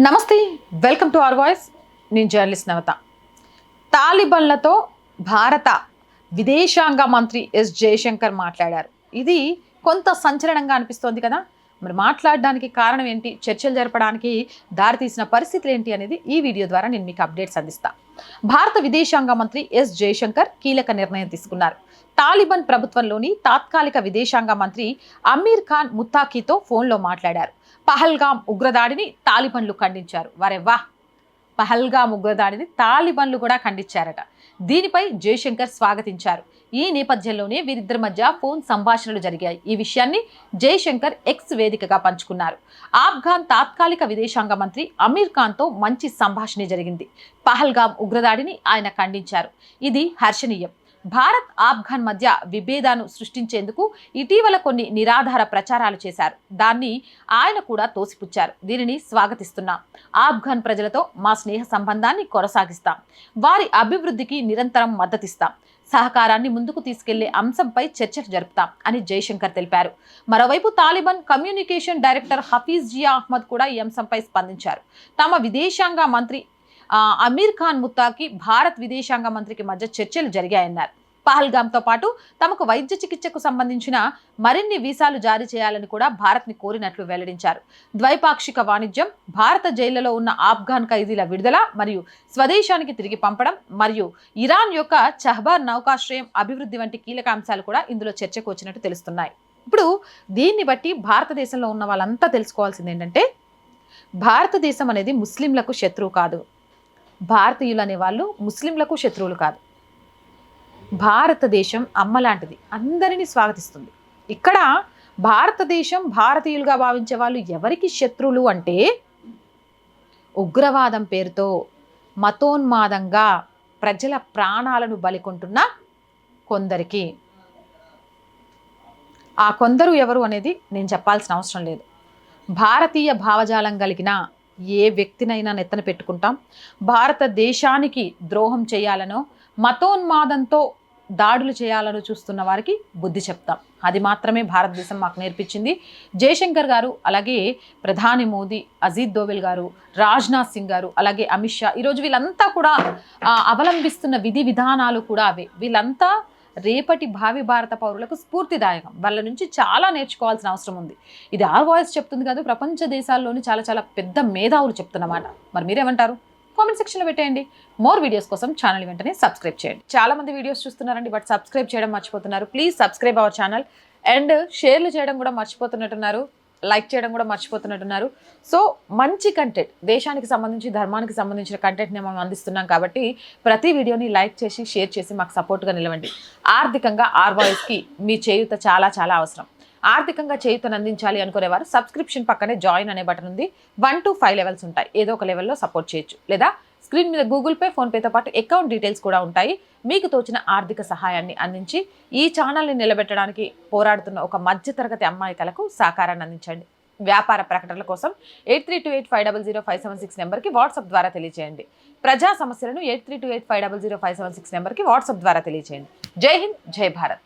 నమస్తే welcome to our voice. నేను journalist Navata. తాలిబన్లతో భారత విదేశాంగ మంత్రి ఎస్ జయశంకర్ మాట్లాడారు. ఇది కొంత సంచలనంగా అనిపిస్తోంది కదా? మరి మాట్లాడడానికి కారణం ఏంటి? చర్చలు జరపడానికి దారితీసిన పరిస్థితులు ఏంటి అనేది ఈ వీడియో ద్వారా నేను మీకు అప్డేట్స్ అందిస్తా. భారత విదేశాంగ మంత్రి ఎస్ జయశంకర్ కీలక నిర్ణయం తీసుకున్నారు. తాలిబాన్ ప్రభుత్వంలోని తాత్కాలిక విదేశాంగ మంత్రి అమీర్ ఖాన్ ముత్తాకీతో ఫోన్లో మాట్లాడారు. పహల్గాం ఉగ్రదాడిని తాలిబన్లు ఖండించారు. వారెవ్వా? పహల్గా ఉగ్రదాడిని తాలిబన్లు కూడా ఖండించారట. దీనిపై జయశంకర్ స్వాగతించారు. ఈ నేపథ్యంలోనే వీరిద్దరి మధ్య ఫోన్ సంభాషణలు జరిగాయి. ఈ విషయాన్ని జయశంకర్ ఎక్స్ వేదికగా పంచుకున్నారు. ఆఫ్ఘాన్ తాత్కాలిక విదేశాంగ మంత్రి అమీర్ ఖాన్తో మంచి సంభాషణ జరిగింది. పహల్గాం ఉగ్రదాడిని ఆయన ఖండించారు. ఇది హర్షణీయం. భారత్ ఆఫ్ఘన్ మధ్య విభేదాను సృష్టించేందుకు ఇటీవల కొన్ని నిరాధార ప్రచారాలు చేశారు. దాన్ని ఆయన కూడా తోసిపుచ్చారు. దీనిని స్వాగతిస్తున్నాం. ఆఫ్ఘన్ ప్రజలతో మా స్నేహ సంబంధాన్ని కొనసాగిస్తాం. వారి అభివృద్ధికి నిరంతరం మద్దతిస్తాం. సహకారాన్ని ముందుకు తీసుకెళ్ళే అంశంపై చర్చలు జరుపుతాం అని జైశంకర్ తెలిపారు. మరోవైపు తాలిబాన్ కమ్యూనికేషన్ డైరెక్టర్ హఫీజ్ జియా అహ్మద్ కూడా ఈ అంశంపై స్పందించారు. తమ విదేశాంగ మంత్రి అమీర్ ఖాన్ ముత్తాకి భారత్ విదేశాంగ మంత్రికి మధ్య చర్చలు జరిగాయన్నారు. పహల్గామ్తో పాటు తమకు వైద్య చికిత్సకు సంబంధించిన మరిన్ని వీసాలు జారీ చేయాలని కూడా భారత్ని కోరినట్లు వెల్లడించారు. ద్వైపాక్షిక వాణిజ్యం భారత జైళ్ళలో ఉన్న ఆఫ్ఘాన్ ఖైదీల విడుదల మరియు స్వదేశానికి తిరిగి పంపడం మరియు ఇరాన్ యొక్క చహబార్ నౌకాశ్రయం అభివృద్ధి వంటి కీలక అంశాలు కూడా ఇందులో చర్చకు వచ్చినట్టు తెలుస్తున్నాయి. ఇప్పుడు దీన్ని బట్టి భారతదేశంలో ఉన్న వాళ్ళంతా తెలుసుకోవాల్సింది ఏంటంటే భారతదేశం అనేది ముస్లింలకు శత్రువు కాదు. భారతీయులు అనేవాళ్ళు ముస్లింలకు శత్రువులు కాదు. భారతదేశం అమ్మ లాంటిది. అందరినీ స్వాగతిస్తుంది. ఇక్కడ భారతదేశం భారతీయులుగా భావించే వాళ్ళు ఎవరికి శత్రువులు అంటే ఉగ్రవాదం పేరుతో మతోన్మాదంగా ప్రజల ప్రాణాలను బలికొంటున్న కొందరికి. ఆ కొందరు ఎవరు అనేది నేను చెప్పాల్సిన అవసరం లేదు. భారతీయ భావజాలం కలిగిన ఏ వ్యక్తినైనా నెత్తన పెట్టుకుంటాం. భారతదేశానికి ద్రోహం చేయాలనో మతోన్మాదంతో దాడులు చేయాలని చూస్తున్న వారికి బుద్ధి చెప్తాం. అది మాత్రమే భారతదేశం మాకు నేర్పించింది. జయశంకర్ గారు అలాగే ప్రధాని మోదీ అజీత్ దోవెల్ గారు రాజ్నాథ్ సింగ్ గారు అలాగే అమిత్ షా ఈరోజు వీళ్ళంతా కూడా అవలంబిస్తున్న విధి విధానాలు కూడా అవే. వీళ్ళంతా రేపటి భావి భారత పౌరులకు స్ఫూర్తిదాయకం. వాళ్ళ నుంచి చాలా నేర్చుకోవాల్సిన అవసరం ఉంది. ఇది ఆ వాయిస్ చెప్తుంది కాదు ప్రపంచ దేశాల్లోని చాలా చాలా పెద్ద మేధావులు చెప్తున్నమాట. మరి మీరేమంటారు? కామెంట్ సెక్షన్లో పెట్టేయండి. మోర్ వీడియోస్ కోసం ఛానల్ వెంటనే సబ్స్క్రైబ్ చేయండి. చాలా మంది వీడియోస్ చూస్తున్నారండి బట్ సబ్స్క్రైబ్ చేయడం మర్చిపోతున్నారు. Please subscribe our channel. And షేర్లు చేయడం కూడా మర్చిపోతున్నట్టున్నారు. లైక్ చేయడం కూడా మర్చిపోతున్నట్టున్నారు. సో మంచి కంటెంట్ దేశానికి సంబంధించి ధర్మానికి సంబంధించిన కంటెంట్ని మనం అందిస్తున్నాం కాబట్టి ప్రతి వీడియోని లైక్ చేసి షేర్ చేసి మాకు సపోర్ట్గా నిలవండి. ఆర్థికంగా ఆర్ వాయిస్కి మీ చేయూత చాలా చాలా అవసరం. ఆర్థికంగా చేయూతను అందించాలి అనుకునేవారు సబ్స్క్రిప్షన్ పక్కనే జాయిన్ అనే బటన్ ఉంది. వన్ టు ఫైవ్ లెవెల్స్ ఉంటాయి. ఏదో ఒక లెవెల్లో సపోర్ట్ చేయొచ్చు. లేదా స్క్రీన్ మీద గూగుల్ పే ఫోన్పేతో పాటు అకౌంట్ డీటెయిల్స్ కూడా ఉంటాయి. మీకు తోచిన ఆర్థిక సహాయాన్ని అందించి ఈ ఛానల్ని నిలబెట్టడానికి పోరాడుతున్న ఒక మధ్యతరగతి అమ్మాయికలకు సహకారాన్ని అందించండి. వ్యాపార ప్రకటనల కోసం eight three two eight five double zero five seven six నెంబర్కి వాట్సాప్ ద్వారా తెలియజేయండి ప్రజా సమస్యలను eight three two eight five double zero five seven six నెంబర్కి వాట్సాప్ ద్వారా తెలియజేయండి జై హింద్ జై భారత్.